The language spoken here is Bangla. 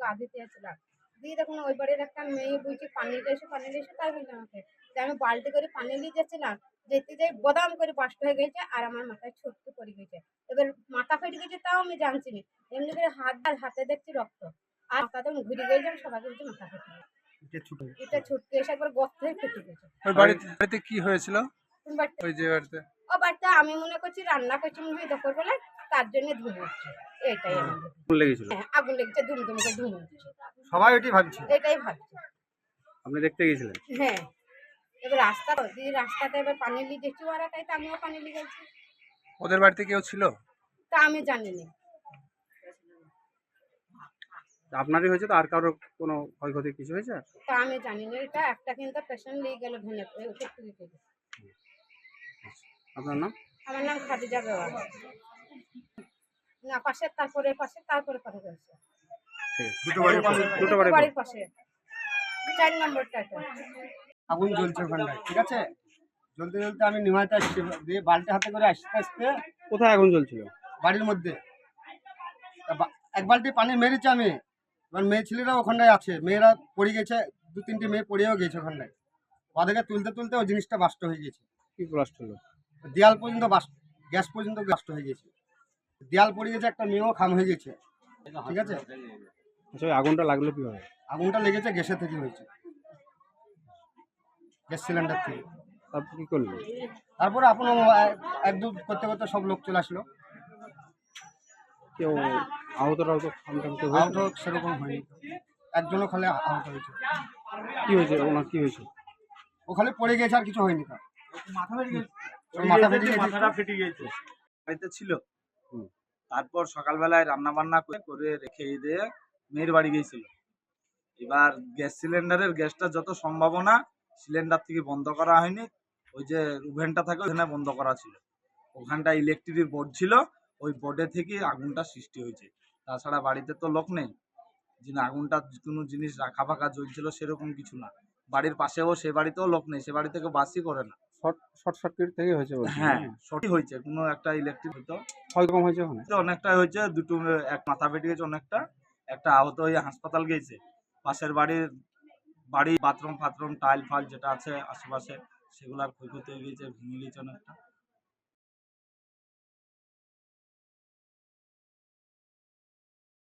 চা দিতে আসছিলাম দিয়ে দেখুন ওই বাড়ির একটা মেয়ে বলছে পানি এসে পানি এসে তাই বলছে আমাকে যে আমি বালতি করে পানি নিয়ে যাচ্ছিলাম যেতে যাই বদাম করে বাস্ট হয়ে গেছে আর আমার মাথায় ছোট্ট পড়ে গেছে। এবার মাথা ফেটে গেছে তাও আমি জানছি না। এমনি করে হাত আর হাতে দেখছি রক্ত। আর মাথা তখন ঘুরে গেছে আমি সবাইকে বলছি মাথা ফেটে এটা ছুটকে এসে একবার গর্ত হয়ে ফেটে গেছে। ওই বাড়িতে বাড়িতে কি হয়েছিল? ওই যে বাড়িতে। ও বাড়িতে আমি মনে করছি রান্না করছি মনে হয় দুপুর তার জন্য উঠছে। এটাই আগুন লেগেছিল? হ্যাঁ আগুন লেগেছে ধুম ধুম করে ধুম সবাই ওইটি ভাবছে? এটাই ভাবছি। আপনি দেখতে গেছিলেন? হ্যাঁ এবার রাস্তা দিয়ে রাস্তাতে এবার পানি নিয়ে দেখছি ওরা তাই তো আমিও পানি নিয়ে গেছি ওদের বাড়িতে কেউ ছিল? তা আমি জানি না আপনারই হয়েছে তো আর কারোর কোনো ক্ষয়ক্ষতি কিছু হয়েছে? তা আমি জানি না এটা একটা কিন্তু পেশেন্ট নিয়ে গেল ভেঙে দিল। আপনার নাম? আমার নাম খাদিজা বেওয়া না পাশে তারপরে পাশে তারপরে পাশে রয়েছে। দুটো বাড়ির পাশে দুটো বাড়ির পাশে। চার নম্বরটা এটা আগুন জ্বলছে ওখানটায় ঠিক আছে? জ্বলতে জ্বলতে আমি নিমাইতে আসছি দিয়ে বালতি হাতে করে আসতে আসতে কোথায় আগুন জ্বলছিল? বাড়ির মধ্যে। তা এক বালতি পানি মেরেছি আমি। এবার মেয়ে ছেলেরা ওখানটায় আছে মেয়েরা পড়ে গেছে দু তিনটে মেয়ে পড়েও গেছে ওখানটায়। ওদেরকে তুলতে তুলতে ওই জিনিসটা বাস্ট হয়ে গেছে। কি ব্লাস্ট হলো? দেয়াল পর্যন্ত বাস্ট গ্যাস পর্যন্ত বাস্ট হয়ে গেছে। দেয়াল পড়ে গেছে একটা মেয়েও খাম হয়ে গেছে। ঠিক আছে? আচ্ছা ওই আগুনটা লাগল কীভাবে? আগুনটা লেগেছে গ্যাসের থেকে হয়েছে। গ্যাস সিলিন্ডার থেকে। তারপর কি করল? তারপরে আপনার এক দু করতে করতে সব লোক চলে আসলো। কেউ আহত টাহত আহত সেরকম হয়নি। একজনও খালে আহত হয়েছে। কি হয়েছে? ওনার কি হয়েছে? ওখানে পড়ে গেছে আর কিছু হয়নি তার। মাথা ফেটে গেছে। মাথা ফেটে গেছে। মাথাটা ফেটে গেছে। বাড়িতে ছিল। তারপর সকালবেলায় রান্না বান্না করে রেখে দিয়ে মেয়ের বাড়ি গিয়েছিল। এবার গ্যাস সিলিন্ডারের গ্যাসটা যত সম্ভাবনা সিলিন্ডার থেকে বন্ধ করা হয়নি। ওই যে ওভেনটা থাকে ওখানে বন্ধ করা ছিল। ওখানটা ইলেকট্রিক বোর্ড ছিল। ওই বোর্ডে থেকে আগুনটা সৃষ্টি হয়েছে। তাছাড়া বাড়িতে তো লোক নেই। যে আগুনটা কোনো জিনিস রাখা ফাঁকা জ্বলছিল সেরকম কিছু না। বাড়ির পাশেও সে বাড়িতেও লোক নেই। সে বাড়ি থেকে বাসই করে না। শর্ট সার্কিট থেকে হয়েছে হ্যাঁ শর্টই হয়েছে কোনো একটা ইলেকট্রিক হতো কম হয়েছে ওখানে? তো অনেকটা হয়েছে দুটো এক মাথা ফেটে গেছে অনেকটা একটা আহত হয়ে হাসপাতাল গেছে। পাশের বাড়ির বাড়ি বাথরুম ফাথরুম টাইল ফাইল যেটা আছে আশেপাশে সেগুলার ক্ষয়ক্ষতি হয়ে গিয়েছে ভেঙে গেছে অনেকটা।